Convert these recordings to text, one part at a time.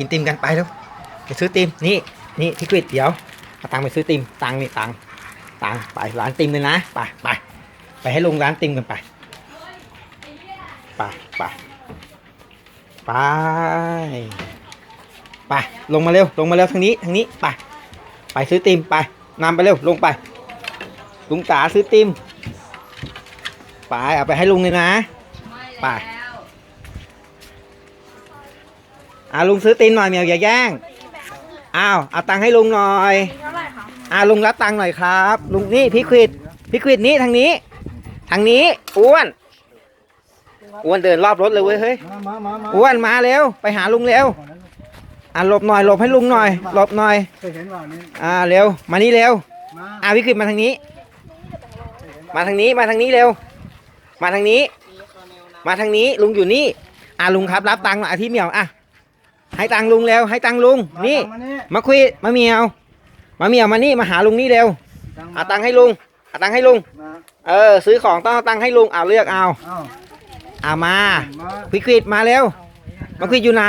กินติมกันไปแล้วไปซื้อติมนี่นี่พี่กฤษเดี๋ยวเอาตังค์ไปซื้อติมตังค์นี่ตังค์ตังค์ไปร้านติมเลยนะไปไปไปให้ลงร้านติมกันไปไปไปไปไปลงมาเร็วลงมาเร็วทางนี้ทางนี้ไปไปซื้อติมไปนำไปเร็วลงไปลุงจ๋าซื้อติมไปเอาไปให้ลุงเลยนะไป อ่าลุงซื้อติมหน่อยเมียวอย่าแย่งอ้าวเอาตังค์ให้ลุงหน่อยเท่าไหร่คะอ่าลุงรับตังค์หน่อยครับ ลุงนี่พี่ควิดพี่ควิดนี่ทางนี้ ทางนี้อ้วนอ้วนเดินรอบรถเลยเว้ยเฮ้ยมามามามาอ้วนมาเร็วไปหาลุงเร็วอ่าหลบหน่อยหลบให้ลุงหน่อยหลบหน่อยเคยเห็นว่านี่อ่าเร็วมานี่เร็วมาอ่าพี่ควิดมาทางนี้ มาทางนี้มาทางนี้เร็ว มาทางนี้ มาทางนี้ลุงอยู่นี่ อ่าลุงครับรับตังค์หน่อยอะที่เหมียวอะ ให้ตังค์ลุงเร็วให้ตังค์ลุง นี่ มานี่มาคุย มาเมียวมาเมียวมานี่ มาหาลุงนี่เร็วเอาตังค์ให้ลุงเอาตังค์ให้ลุง มาเออ ซื้อของต้องเอาตังค์ให้ลุง เอาเลือกเอา เอ้าเอามา มาคุยควิดมาเร็ว มาคุยอยู่ไหน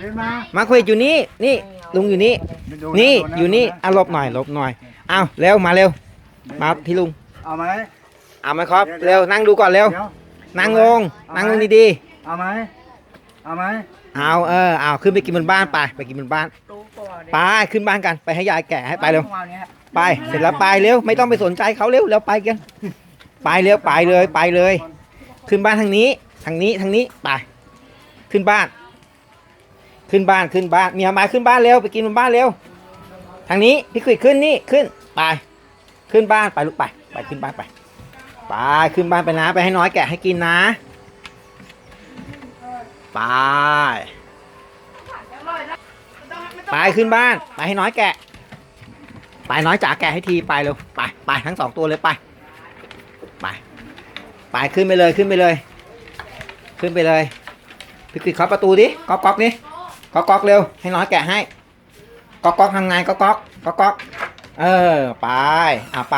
เล่นมามาคุยอยู่นี่ นี่ ลุงอยู่นี่ ไม่ดูะนี่ดูะอยู่นี่ดูะอะหลบหน่อยหลบหน่อย เอาเร็ว มาเร็ว มาที่ลุง เอาไหมเอามาครับ เร็ว นั่งดูก่อนเร็ว เดี๋ยวนั่งลง นั่งลงดีเอาไหมเอาไหมๆ เอาเออเอาขึ้นไปกินบนบ้านไปไปกินบนบ้านตู้ตัวไปขึ้นบ้านกันไปให้ยายแก่ให้ไปเร็วของเราเนี่ยครับไปเสร็จแล้วไปเร็วไม่ต้องไปสนใจเขาเร็วเร็วไปกันไปเร็วไปเลยไปเลย ขึ้นบ้านทางนี้ทางนี้ทางนี้ไปขึ้นบ้าน ขึ้นบ้านขึ้นบ้านเมียมาขึ้นบ้านเร็วไปกินบนบ้านเร็วทางนี้พี่ขุยขึ้นนี่ขึ้นไปขึ้นบ้านไปลูกไปไปขึ้นบ้านไปไปขึ้นบ้านไปนะ ไปให้น้อยแกะให้กินนะ ไปไปขึ้นบ้าน ไปให้น้อยแกะ ไปน้อยจ๋าแกะให้ทีไปเร็วไปไปทั้งสองตัวเลยไป ไป ไปขึ้นไปเลยขึ้นไปเลย ขึ้นไปเลยพี่กิดเคาะประตูดิก๊อกก๊อกนี่ก๊อกก๊อกเร็วให้น้อยแกะให้ก๊อกก๊อกทำไงก๊อกก๊อกก๊อกก๊อกเออไปอะไป